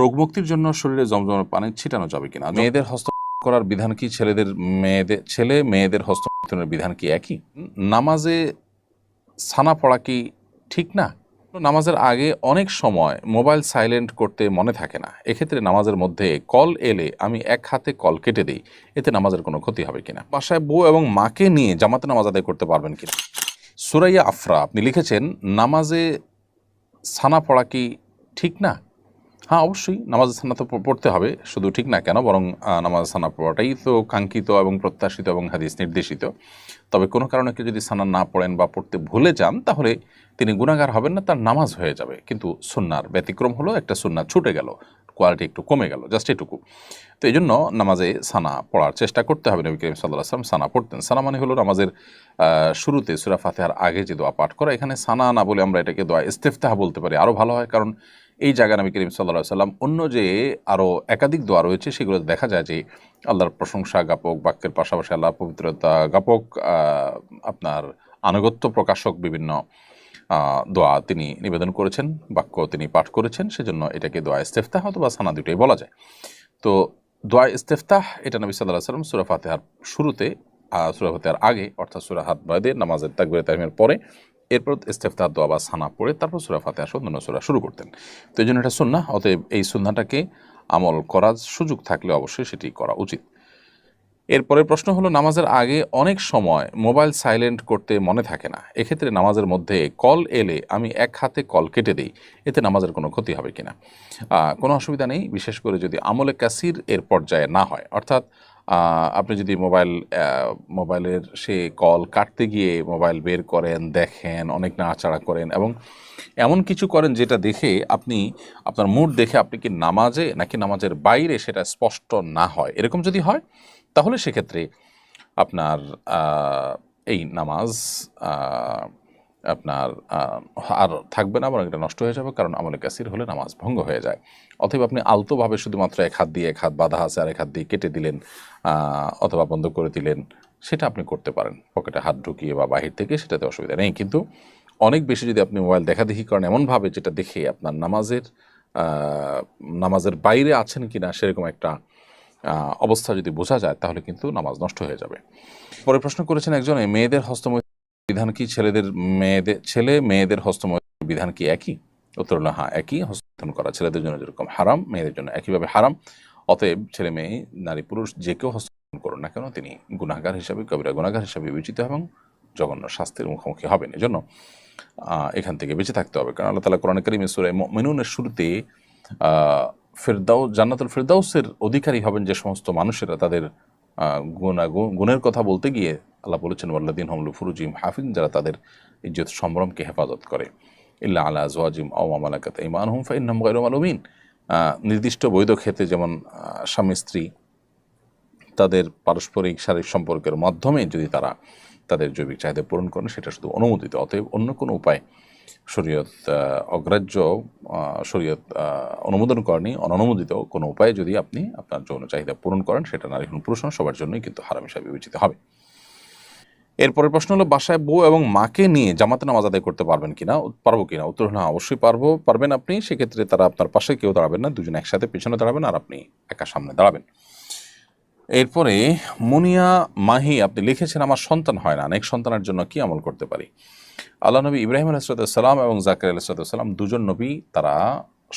রোগমুক্তির জন্য শরীরে জমজমের পানি ছিটানো যাবে কিনা? মেয়েদের হস্ত করার বিধান কি? ছেলেদের মেয়েদের, ছেলে মেয়েদের হস্তমৈথুনের বিধান কি একই? নামাজে ছানা পড়া কি ঠিক না? নামাজের আগে অনেক সময় মোবাইল সাইলেন্ট করতে মনে থাকে না। এক্ষেত্রে নামাজের মধ্যে কল এলে আমি এক হাতে কল কেটে দিই। এতে নামাজের কোনো ক্ষতি হবে কিনা? বাসায় বউ এবং মাকে নিয়ে জামাতে নামাজ আদায় করতে পারবেন কিনা? সুরাইয়া আফরা, আপনি লিখেছেন, নামাজে ছানা পড়া কি ঠিক না? হ্যাঁ অবশ্যই নামাজ সানা তো পড়তে হবে, শুধু ঠিক না কেন, বরং নামাজ সানা পড়াটাই তো কাঙ্ক্ষিত এবং প্রত্যাশিত এবং হাদিস নির্দেশিত। তবে কোনো কারণে কেউ যদি সানা না পড়েন বা পড়তে ভুলে যান, তাহলে তিনি গুণাগার হবেন না, তার নামাজ হয়ে যাবে। কিন্তু সুন্নার ব্যতিক্রম হলো, একটা সুন্না ছুটে গেল, কোয়ালিটি একটু কমে গেল, জাস্ট এটুকু। তো এই জন্য নামাজে সানা পড়ার চেষ্টা করতে হবে, নবী করিম সাল্লাহ আসলাম সানা পড়তেন। সানা মানে হলো নামাজের শুরুতে সুরা ফাতেহার আগে যে দোয়া পাঠ করা। এখানে সানা না বলে আমরা এটাকে দোয়া ইস্তেফতাহ বলতে পারি আরও ভালো হয়, কারণ এই জায়গায় নবী করিম সাল্লাহ সাল্লাম অন্য যে আরও একাধিক দোয়া রয়েছে সেগুলো দেখা যায় যে আল্লাহর প্রশংসা জ্ঞাপক বাক্যের পাশাপাশি আল্লাহ পবিত্রতা আহ, আপনার আনুগত্য প্রকাশক বিভিন্ন দোয়া তিনি নিবেদন করেছেন বাক্য তিনি পাঠ করেছেন সেজন্য এটাকে দোয়া ইস্তেফতাহ অথবা সানা দুটোই বলা যায়। তো দোয়া ইস্তেফতাহ এটা নবী সাল্লাহ সাল্লাম সুরা ফাতেহার শুরুতে সুরা ফাতেহার আগে অর্থাৎ সুরা হাত বাদে নামাজের তাকবির তাহিমের পরে এরপর ইস্তেফতাহ দোয়া বা সানা পড়ে তারপর সুরা ফাতেহা সহ অন্যান্য সুরা শুরু করতেন। তো এই জন্য এটা সুন্না অতএব এই সুন্নাটাকে আমল করার সুযোগ থাকলে অবশ্যই সেটি করা উচিত। এরপরে প্রশ্ন হলো, নামাজের আগে অনেক সময় মোবাইল সাইলেন্ট করতে মনে থাকে না। এক্ষেত্রে নামাজের মধ্যে কল এলে আমি এক হাতে কল কেটে দিই, এতে নামাজের কোনো ক্ষতি হবে কিনা? কোনো অসুবিধা নেই, বিশেষ করে যদি আমলে কাসির এর পর্যায়ে না হয়। অর্থাৎ আপনি যদি মোবাইল মোবাইলের সে কল কাটতে গিয়ে মোবাইল বের করেন, দেখেন, অনেক নাড়াচাড়া করেন এবং এমন কিছু করেন যেটা দেখে আপনি, আপনার মুড দেখে আপনি কি নামাজে নাকি নামাজের বাইরে সেটা স্পষ্ট না হয়। এরকম যদি হয়, তাহলে সেক্ষেত্রে আপনার এই নামাজ আপনার আর থাকবে না, বরং এটা নষ্ট হয়ে যাবে, কারণ আমলে কাসির হলে নামাজ ভঙ্গ হয়ে যায়। অথবা আপনি আলতোভাবে শুধুমাত্র এক হাত দিয়ে, এক হাত বাধা আছে আর এক হাত দিয়ে কেটে দিলেন অথবা বন্ধ করে দিলেন, সেটা আপনি করতে পারেন। পকেটে হাত ঢুকিয়ে বা বাহির থেকে সেটাতে অসুবিধা নেই। কিন্তু অনেক বেশি যদি আপনি মোবাইল দেখাদেখি করেন, এমনভাবে যেটা দেখে আপনার নামাজের নামাজের বাইরে আছেন কিনা, সেরকম একটা অবস্থা যদি বোঝা যায়, তাহলে কিন্তু নামাজ নষ্ট হয়ে যাবে। পরে প্রশ্ন করেছেন একজন মেয়েদের হস্তমৈথুন বিধান কি ছেলেদের মেয়েদের ছেলে মেয়েদের হস্তমৈথুন বিধান কি একই? উত্তর হলো হ্যাঁ একই। হস্তমৈথুন করা ছেলেদের জন্য যেরকম হারাম মেয়েদের জন্য একইভাবে হারাম। অতএব ছেলে মেয়ে নারী পুরুষ যে কেউ হস্তমৈথুন করুন না কেন তিনি গুনাহগার হিসাবে কবিরা গুনাহগার হিসাবে বিবেচিত এবং জঘন্য শাস্তির মুখোমুখি হবেন। এজন্য এখান থেকে বেঁচে থাকতে হবে। কারণ আল্লাহ তালা কোরআন করিমে সুরে মেনুনের শুরুতে আহ, ফেরদাউস জান্নাতুল ফেরদাউসের অধিকারী হবেন যে সমস্ত মানুষেরা তাদের আহ, গুণা গুণের কথা বলতে গিয়ে আল্লাহ বলেছেন ওয়াল্লাদিন হমলু ফুরুজিম হাফিজ যারা তাদের ইজ্জত সম্ভ্রমকে হেফাজত করে। ইল্লা আলা জওয়াজিম আওমালাকাত ইমান হুম ফাইন্নাম গৈর মালুমিন নির্দিষ্ট বৈধ ক্ষেত্রে যেমন স্বামী, স্ত্রী তাদের পারস্পরিক শারীরিক সম্পর্কের মাধ্যমে যদি তারা তাদের জৈবিক চাহিদা পূরণ করেন, সেটা শুধু অনুমোদিত, অতএব অন্য কোনো উপায় শরীয়ত অগ্রাহ্য শরীয়ত অনুমোদন করেনি, অননুমোদিত কোনো উপায়ে যদি আপনি আপনার যৌন চাহিদা পূরণ করেন, সেটা নারী হোন পুরুষ সবার জন্যই কিন্তু হারাম হিসাবে বিবেচিত হবে। এরপরের প্রশ্ন হলো বাসায় বউ এবং মাকে নিয়ে জামাতে নামাজ আদায় করতে পারবেন কিনা? পারব কিনা? উত্তর হ্যাঁ, অবশ্যই পারব পারবেন আপনি। সেক্ষেত্রে তারা আপনার পাশে কেউ দাঁড়াবেন না দুজন একসাথে পিছনে দাঁড়াবেন আর আপনি একা সামনে দাঁড়াবেন। এরপরে মুনিয়া মাহি আপনি লিখেছেন আমার সন্তান হয় না অনেক সন্তানের জন্য কি আমল করতে পারি? আল্লাহ নবী ইব্রাহিম আলাইসালাম এবং জাকির আলাইসালাম দুজন নবী তারা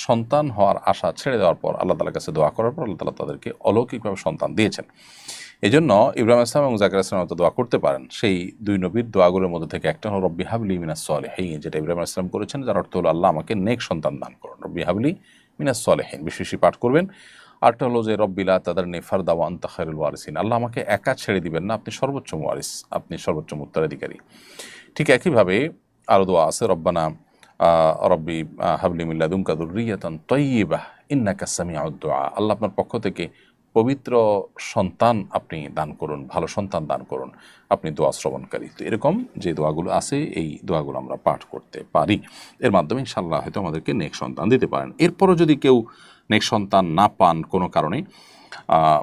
সন্তান হওয়ার আশা ছেড়ে দেওয়ার পর আল্লাহ তালার কাছে দোয়া করার পর আল্লাহ তালা তাদেরকে অলৌকিকভাবে সন্তান দিয়েছেন। এই জন্য ইব্রাহিম আসলাম এবং জাকির আসলাম তো দোয়া করতে পারেন। সেই দুই নবীর দোয়াগুলোর মধ্যে থেকে একটা হলো, রব্বি হাবলি মিনাস সলেহীন যেটা ইব্রাহিম আসলাম করেছেন, যার অর্থ হলো, আল্লাহ আমাকে নেক সন্তান দান করুন রব্বি হাবলি মিনাস সলেহীন বেশি বেশি পাঠ করবেন। আরটা হলো যে রব্বিলা তাদের নেফার দাওয়া আন্তাখারুল ওয়ারিসিন আল্লাহ আমাকে একা ছেড়ে দিবেন না, আপনি সর্বোচ্চ ওয়ারিস, আপনি সর্বোচ্চ উত্তরাধিকারী ঠিক একইভাবে আরও দোয়া আছে, রব্বানা রব্বি হাবলি মিল্লা দুমকা দুর্রিয়াতন তৈবাহ ইন্নাকা সামিউদ্দোয়া আল্লাহ আপনার পক্ষ থেকে পবিত্র সন্তান আপনি দান করুন, ভালো সন্তান দান করুন। আপনি দোয়া শ্রবণকারী। তো এরকম যে দোয়াগুলো আছে, এই দোয়াগুলো আমরা পাঠ করতে পারি। এর মাধ্যমে ইনশাল্লাহ হয়তো আমাদেরকে নেক সন্তান দিতে পারেন। এরপরও যদি কেউ নেক সন্তান না পান কোনো কারণে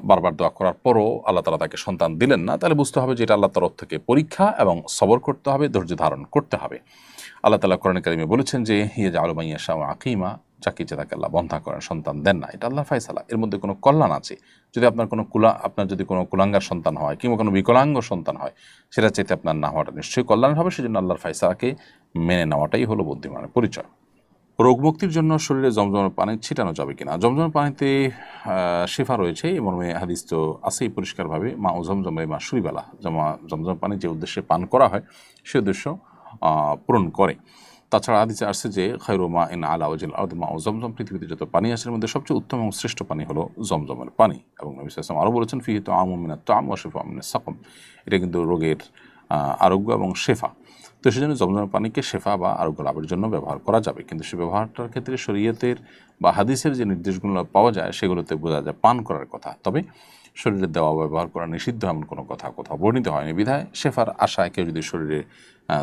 বারবার দোয়া করার পরও আল্লাহ তালা তাকে সন্তান দিলেন না, তাহলে বুঝতে হবে যে এটা আল্লাহ তরফ থেকে পরীক্ষা এবং সবর করতে হবে, ধৈর্য ধারণ করতে হবে। আল্লাহ তালা কোরআন কারিমে বলেছেন যে হিয়া জালুমাইয়া শাহ আকিমা ইচ্ছে তাকে আল্লাহ বন্ধা করেন, সন্তান দেন না। এটা আল্লাহর ফাইসালা এর মধ্যে কোনো কল্যাণ আছে? যদি আপনার কোনো কুলা, আপনার যদি কোনো কুলাঙ্গার সন্তান হয় কিংবা কোনো বিকলাঙ্গ সন্তান হয়, সেটা চাইতে আপনার না হওয়াটা নিশ্চয়ই কল্যাণ হবে। সেজন্য আল্লাহর ফাইসালাকে মেনে নেওয়াটাই হলো বুদ্ধিমানের পরিচয়। রোগমুক্তির জন্য শরীরে জমজমের পানি ছিটানো যাবে কিনা? জমজমের পানিতে শেফা রয়েছে। মর্মে হাদিস তো আছেই পরিষ্কারভাবে। মা ও জমজমে মা সুরিবালা জমা, জমজম পানি যে উদ্দেশ্যে পান করা হয়, সে উদ্দেশ্য পূরণ করে। তাছাড়া হাদিসে আসছে যে খৈরু মা ইন আলা ওজিল আর্দ মা ও জমজম, পৃথিবীতে যত পানি আছে এর মধ্যে সবচেয়ে উত্তম এবং শ্রেষ্ঠ পানি হলো জমজমের পানি। এবং নবী সাল্লাম আরও বলেছেন, ফিহি তো আমমিনা তো আম শেফা আমিনা সাকম। এটা কিন্তু রোগের আরোগ্য এবং শেফা। তো সেজন্য জমজমের পানিকে শেফা বা আরোগ্য লাভের জন্য ব্যবহার করা যাবে। কিন্তু সে ব্যবহারটার ক্ষেত্রে শরীয়তের বা হাদিসের যে নির্দেশগুলো পাওয়া যায়, সেগুলোতে বোঝা যায় পান করার কথা। তবে শরীরে দেওয়া ব্যবহার করা নিষিদ্ধ এমন কোনো কথা কোথাও বর্ণিত হয়নি। বিধায় শেফার আশায় কেউ যদি শরীরে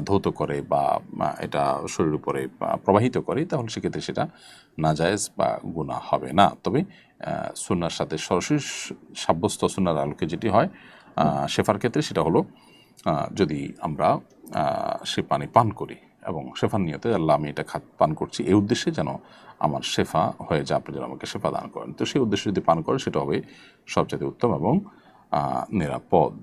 ধৌত করে বা এটা শরীর উপরে প্রবাহিত করে তাহলে সেক্ষেত্রে সেটা নাজায়েজ বা গুণা হবে না। তবে আহ, সুন্নার সাথে সরাসরি সাব্যস্ত সুন্নার আলোকে যেটি হয় শেফার ক্ষেত্রে সেটা হলো যদি আমরা সে পানি পান করি এবং শেফার নিয়তে আল্লাহ আমি এটা খাত পান করছি এই উদ্দেশ্যে যেন আমার শেফা হয়ে যায় আপনি যেন আমাকে শেফা দান করেন। তো সেই উদ্দেশ্যে যদি পান করে সেটা হবে সবচেয়ে উত্তম এবং নিরাপদ।